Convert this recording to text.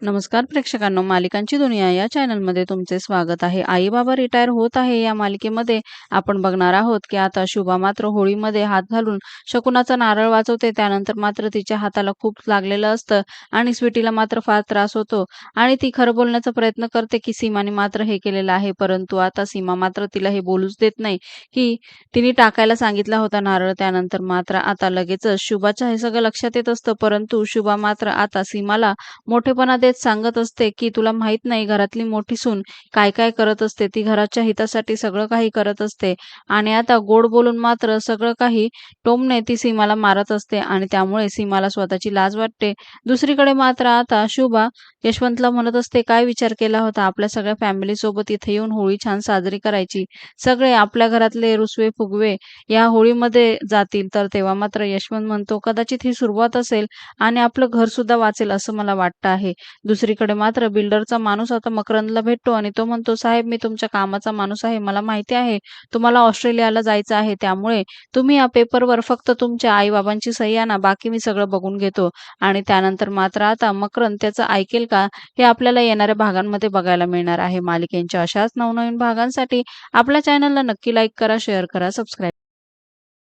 नमस्कार प्रेक्षकांनो मालिकांची दुनिया या चॅनलमध्ये तुमचे स्वागत आहे. आई बाबा रिटायर होत आहे या मालिकेमध्ये. आपण बघणार आहोत की आता शुभा मात्र होळीमध्ये हात घालून शकुनाचा नारळ वाचवते त्यानंतर मात्र तिच्या हाताला खूप लागलेलं असतं आणि स्वीटीला मात्र फार त्रास होतो. आणि ती खरं बोलण्याचा प्रयत्न करते की सीमाने मात्र हे केलेलं आहे. परंतु आता सीमा मात्र तिला हे बोलूच देत नाही. की तिने टाकायला सांगितला होता नारळ. त्यानंतर मात्र आता लगेचच शुभाच्या हे सगळं लक्षात येत असतं. परंतु शुभा मात्र आता सीमाला मोठेपणा देत सांगत असते की तुला माहीत नाही घरातली मोठी सून काय काय करत असते ती घराच्या हितासाठी सगळं काही करत असते आणि आता गोड बोलून मात्र सगळं काही टोमने ती सीमाला मारत असते आणि त्यामुळे सीमाला स्वतःची लाज वाटते. दुसरीकडे मात्र आता शुभा यशवंतला म्हणत असते काय विचार केला होता? आपल्या सगळ्या फॅमिली सोबत इथे येऊन होळी छान साजरी करायची. सगळे आपल्या घरातले रुसवे फुगवे या होळीमध्ये जातील. तर तेव्हा मात्र यशवंत म्हणतो कदाचित ही सुरुवात असेल आणि आपलं घर सुद्धा वाचेल असं मला वाटतं आहे. दुसरीकडे मात्र बिल्डरचा माणूस आता मकरंदला भेटतो आणि तो म्हणतो साहेब मी तुमच्या कामाचा माणूस आहे. मला माहिती आहे. तुम्हाला ऑस्ट्रेलियाला जायचं आहे. त्यामुळे तुम्ही या पेपरवर फक्त तुमच्या आई बाबांची सही आणा. बाकी मी सगळं बघून घेतो. आणि त्यानंतर मात्र आता मकरंद त्याचं ऐकेल का? का? हे आपल्याला येणाऱ्या भागांमध्ये बघायला मिळणार आहे. मालिकेंच्या अशाच नवनवीन भागांसाठी आपल्या चॅनलला नक्की लाईक करा शेअर करा सबस्क्राईब